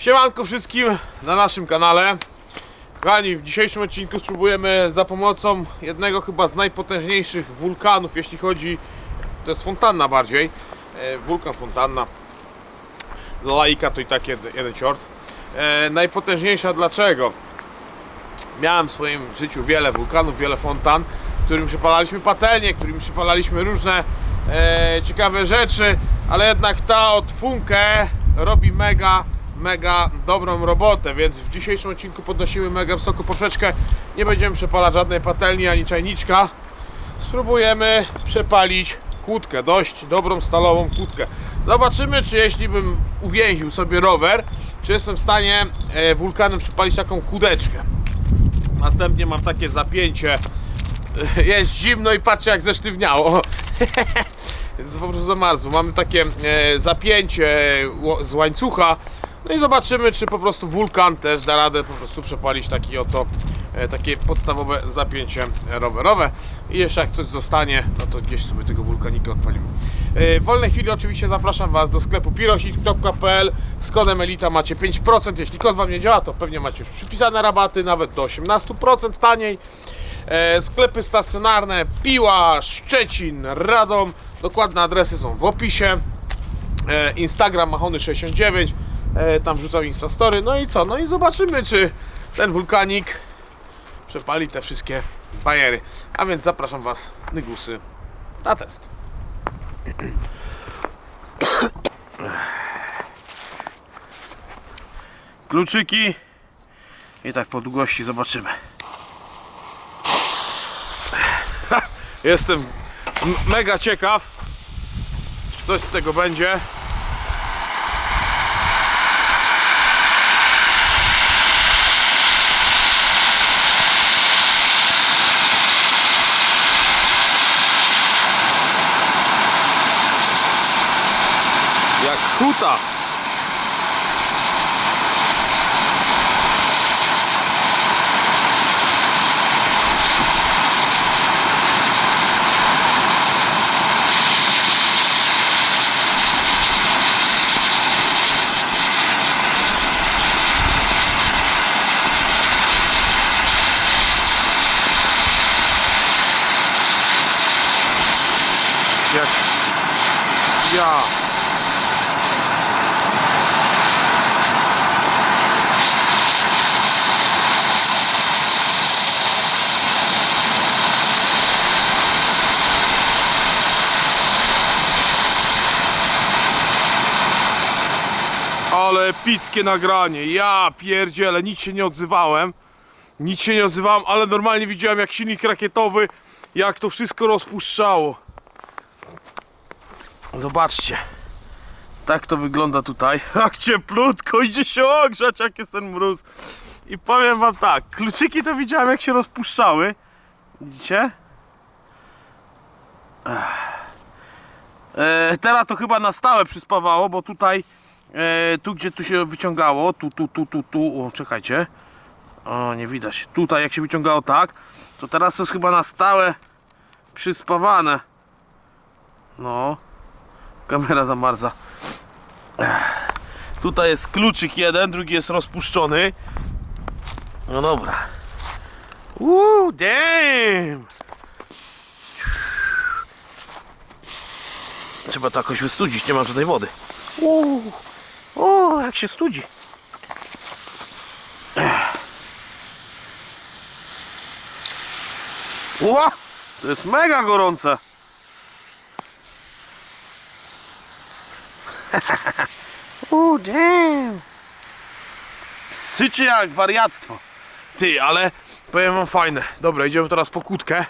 Siemanko wszystkim na naszym kanale. Kochani, w dzisiejszym odcinku spróbujemy za pomocą jednego chyba z najpotężniejszych wulkanów, jeśli chodzi, to jest fontanna bardziej, e, wulkan fontanna. Dla laika to i tak jeden, jeden ciort. E, najpotężniejsza dlaczego? Miałem w swoim życiu wiele wulkanów, wiele fontan, którym przypalaliśmy patelnie, którym przypalaliśmy różne e, ciekawe rzeczy, ale jednak ta od Funke robi mega, mega dobrą robotę, więc w dzisiejszym odcinku podnosimy mega wysoką poprzeczkę. Nie będziemy przepalać żadnej patelni ani czajniczka. Spróbujemy przepalić kłódkę, dość dobrą stalową kłódkę. Zobaczymy, czy jeśli bym uwięził sobie rower, czy jestem w stanie e, wulkanem przepalić taką kłódeczkę. Następnie mam takie zapięcie. Jest zimno i patrzcie jak zesztywniało. Jest po prostu zamarzło. Mamy takie e, zapięcie z łańcucha. No i zobaczymy, czy po prostu wulkan też da radę po prostu przepalić taki oto e, takie podstawowe zapięcie rowerowe. I jeszcze jak coś zostanie, no to gdzieś sobie tego wulkanika odpalimy. E, W wolnej chwili oczywiście zapraszam Was do sklepu pirosit.pl z kodem ELITA macie 5%. Jeśli kod Wam nie działa, to pewnie macie już przypisane rabaty, nawet do 18% taniej. E, sklepy stacjonarne Piła, Szczecin, Radom. Dokładne adresy są w opisie. Instagram Machony69. E, tam wrzucam Instastory. No i co? No i zobaczymy, czy ten wulkanik przepali te wszystkie bajery. A więc zapraszam Was, Nygusy, na test. Kluczyki i tak po długości zobaczymy. Jestem mega ciekaw, czy coś z tego będzie. Jak huta. Jak Ale epickie nagranie. Ja pierdzielę, nic się nie odzywałem. Nic się nie odzywałem, ale normalnie widziałem jak silnik rakietowy, jak to wszystko rozpuszczało. Zobaczcie. Tak to wygląda tutaj. Jak cieplutko, idzie się ogrzać, jak jest ten mróz. I powiem wam tak, kluczyki to widziałem jak się rozpuszczały. Widzicie? Ech. E, teraz to chyba na stałe przyspawało, bo tutaj, e, tu gdzie tu się wyciągało, tu, tu, tu, tu, tu, o czekajcie. O, nie widać. Tutaj jak się wyciągało tak, to teraz jest chyba na stałe przyspawane. No. Kamera zamarza. Ech. Tutaj jest kluczyk jeden, drugi jest rozpuszczony. No dobra. Uuu, damn! Trzeba to jakoś wystudzić, nie mam tutaj wody. Uuu, o, jak się studzi. Ła, to jest mega gorące. O, damn. Syczy jak wariactwo. Ty, ale powiem wam fajne. Dobra, idziemy teraz po kłódkę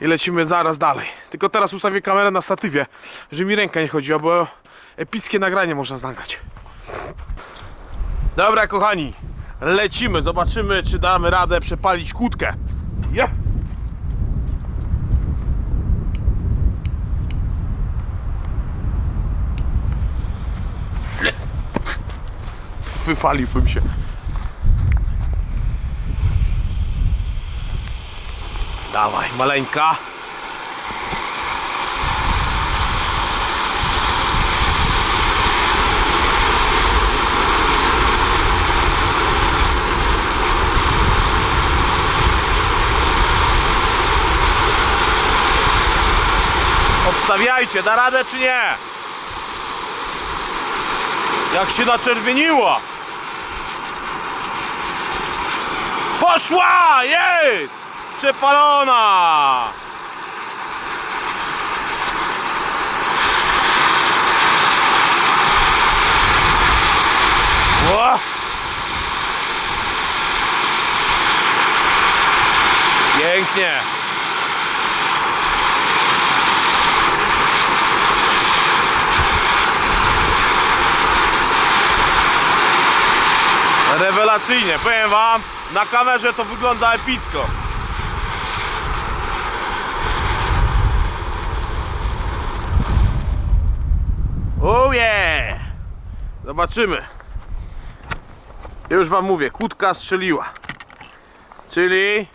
i lecimy zaraz dalej. Tylko teraz ustawię kamerę na statywie, że mi ręka nie chodziła, bo epickie nagranie można nagrać. Dobra, kochani, lecimy. Zobaczymy, czy damy radę przepalić kłódkę. Yeah. Wyfaliłbym się. Dawaj, maleńka. Obstawiajcie, da radę czy nie? Jak się naczerwieniła! Poszła! Jest! Przepalona! Ła! Pięknie! Rewelacyjnie, powiem wam, na kamerze to wygląda epicko. Oh yeah! Zobaczymy. Już wam mówię, kłódka strzeliła. Czyli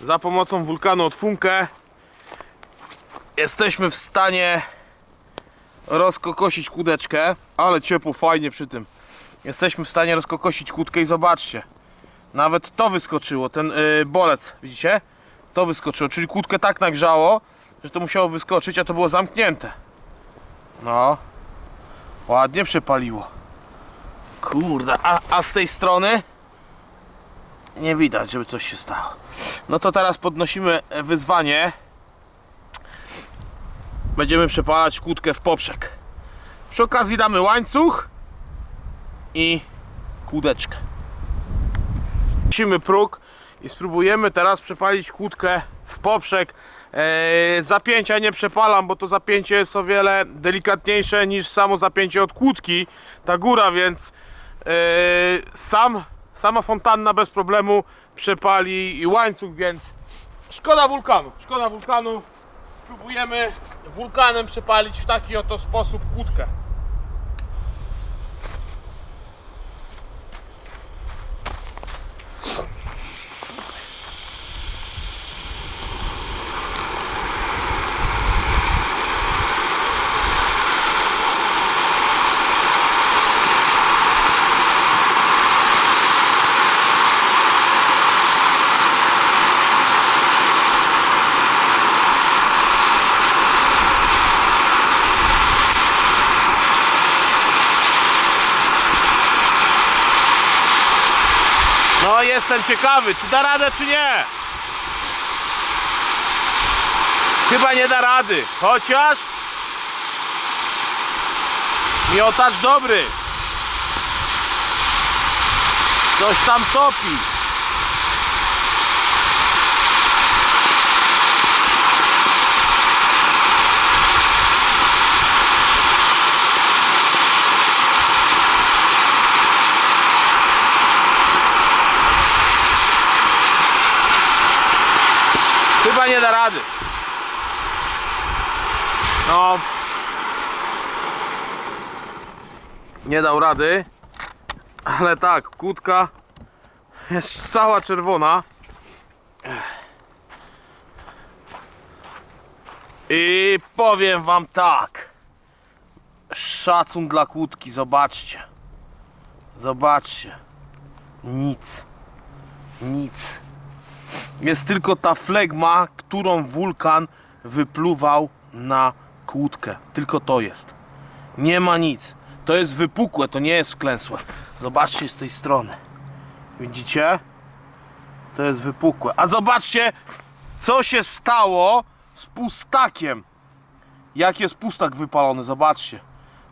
za pomocą wulkanu od Funke jesteśmy w stanie rozkokosić kłódeczkę, ale ciepło, fajnie przy tym. Jesteśmy w stanie rozkokosić kłódkę i zobaczcie. Nawet to wyskoczyło, ten yy, bolec, widzicie? To wyskoczyło, czyli kłódkę tak nagrzało, że to musiało wyskoczyć, a to było zamknięte. No. Ładnie przepaliło. Kurde, a, a z tej strony nie widać, żeby coś się stało. No to teraz podnosimy wyzwanie. Będziemy przepalać kłódkę w poprzek. Przy okazji damy łańcuch i kłódeczkę. Musimy próg i spróbujemy teraz przepalić kłódkę w poprzek. Eee, zapięcia nie przepalam, bo to zapięcie jest o wiele delikatniejsze niż samo zapięcie od kłódki, ta góra, więc eee, sam, sama fontanna bez problemu przepali łańcuch, więc szkoda wulkanu, szkoda wulkanu. Spróbujemy wulkanem przepalić w taki oto sposób kłódkę. No jestem ciekawy, czy da radę, czy nie. Chyba nie da rady, chociaż miotacz dobry. Coś tam topi. Chyba nie da rady. No. Nie dał rady. Ale tak, kłódka jest cała czerwona. I powiem wam tak. Szacun dla kłódki, zobaczcie. Zobaczcie. Nic. Nic jest tylko ta flegma, którą wulkan wypluwał na kłódkę. Tylko to jest. Nie ma nic. To jest wypukłe, to nie jest wklęsłe. Zobaczcie z tej strony. Widzicie? To jest wypukłe. A zobaczcie, co się stało z pustakiem. Jak jest pustak wypalony, zobaczcie.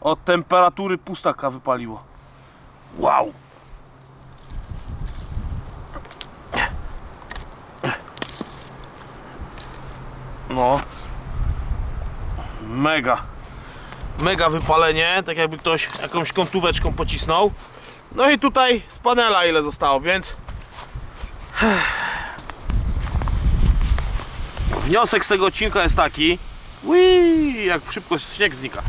Od temperatury pustaka wypaliło. Wow. No. Mega. Mega wypalenie, tak jakby ktoś jakąś kątóweczką pocisnął. No i tutaj z panela ile zostało, więc wniosek z tego odcinka jest taki. Ui, jak szybko śnieg znika.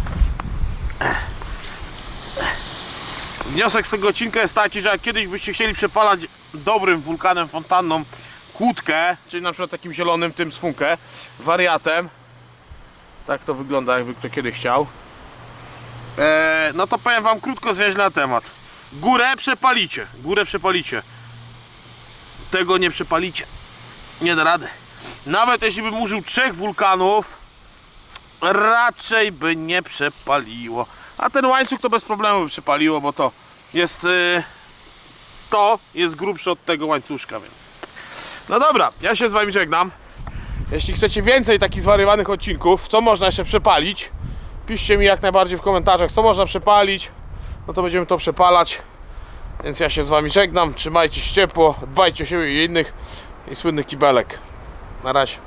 Wniosek z tego odcinka jest taki, że jak kiedyś byście chcieli przepalać dobrym wulkanem, fontanną kłódkę, czyli na przykład takim zielonym tym z wariatem, tak to wygląda jakby kto kiedyś chciał, eee, no to powiem wam krótko zwięźle na temat. Górę przepalicie, górę przepalicie. Tego nie przepalicie. Nie da rady. Nawet jeśli bym użył trzech wulkanów, raczej by nie przepaliło. A ten łańcuch to bez problemu by przepaliło, bo to jest y, to jest grubsze od tego łańcuszka, więc. No dobra, ja się z wami żegnam. Jeśli chcecie więcej takich zwariowanych odcinków, co można jeszcze przepalić, piszcie mi jak najbardziej w komentarzach, co można przepalić. No to będziemy to przepalać. Więc ja się z wami żegnam. Trzymajcie się ciepło, dbajcie o siebie i innych i słynny kibelek. Na razie.